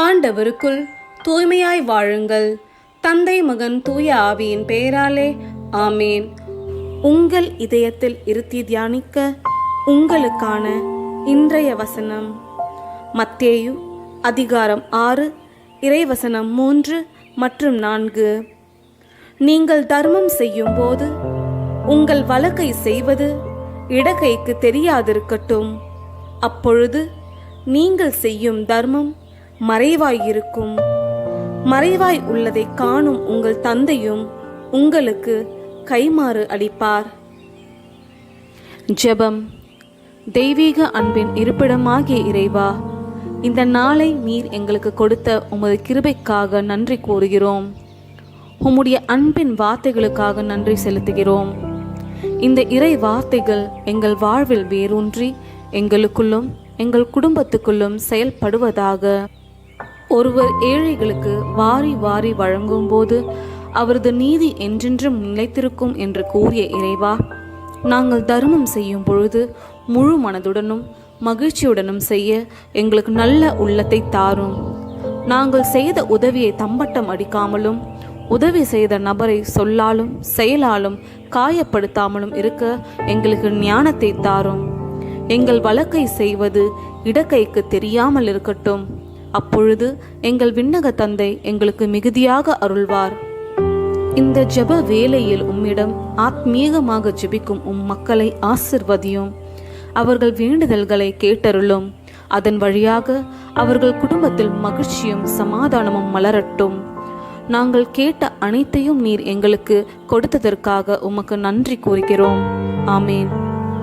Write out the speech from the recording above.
ஆண்டவருக்குள் தூய்மையாய் வாழுங்கள். தந்தை மகன் தூய ஆவியின் பெயராலே ஆமேன். உங்கள் இதயத்தில் இருத்தி தியானிக்க உங்களுக்கான இன்றைய வசனம். மத்தேயு அதிகாரம் ஆறு இறைவசனம் மூன்று மற்றும் நான்கு. நீங்கள் தர்மம் செய்யும் போது உங்கள் வழக்கை செய்வது இடக்கைக்கு தெரியாதிருக்கட்டும். அப்பொழுது நீங்கள் செய்யும் தர்மம் மறைவாய் இருக்கும் மறைவாய் உள்ளதை காணும் உங்கள் தந்தையும் உங்களுக்கு கைமாறு அளிப்பார். ஜெபம். தெய்வீக அன்பின் இருப்பிடமாகிய இறைவா இந்த நாளை நீர் எங்களுக்கு கொடுத்த உமது கிருபைக்காக நன்றி கூறுகிறோம். உம்முடைய அன்பின் வார்த்தைகளுக்காக நன்றி செலுத்துகிறோம். இந்த இறை வார்த்தைகள் எங்கள் வாழ்வில் வேரூன்றி எங்களுக்குள்ளும் எங்கள் குடும்பத்துக்குள்ளும் செயல்படுவதாக ஒருவர் ஏழைகளுக்கு வாரி வாரி வழங்கும் போது அவரது நீதி என்றென்றும் நிலைத்திருக்கும் என்று கூறிய இறைவா நாங்கள் தர்மம் செய்யும் பொழுது முழு மனதுடனும் மகிழ்ச்சியுடனும் செய்ய எங்களுக்கு நல்ல உள்ளத்தை தாரும். நாங்கள் செய்த உதவியை தம்பட்டம் அடிக்காமலும் உதவி செய்த நபரை சொல்லாலும் செயலாலும் காயப்படுத்தாமலும் இருக்க எங்களுக்கு ஞானத்தை தாரும். எங்கள் வழக்கை செய்வது இடக்கைக்கு தெரியாமல் இருக்கட்டும். அப்பொழுது எங்கள் விண்ணக தந்தை எங்களுக்கு மிகுதியாக அருள்வார். இந்த ஜெப வேலையில் உம்மிடம் ஆத்மீகமாக ஜெபிக்கும் உம் மக்களை ஆசிர்வதியும். அவர்கள் வேண்டுதல்களை கேட்டருளும். அதன் வழியாக அவர்கள் குடும்பத்தில் மகிழ்ச்சியும் சமாதானமும் மலரட்டும். நாங்கள் கேட்ட அனைத்தையும் நீர் எங்களுக்கு கொடுத்ததற்காக உமக்கு நன்றி கூறுகிறோம். ஆமேன்.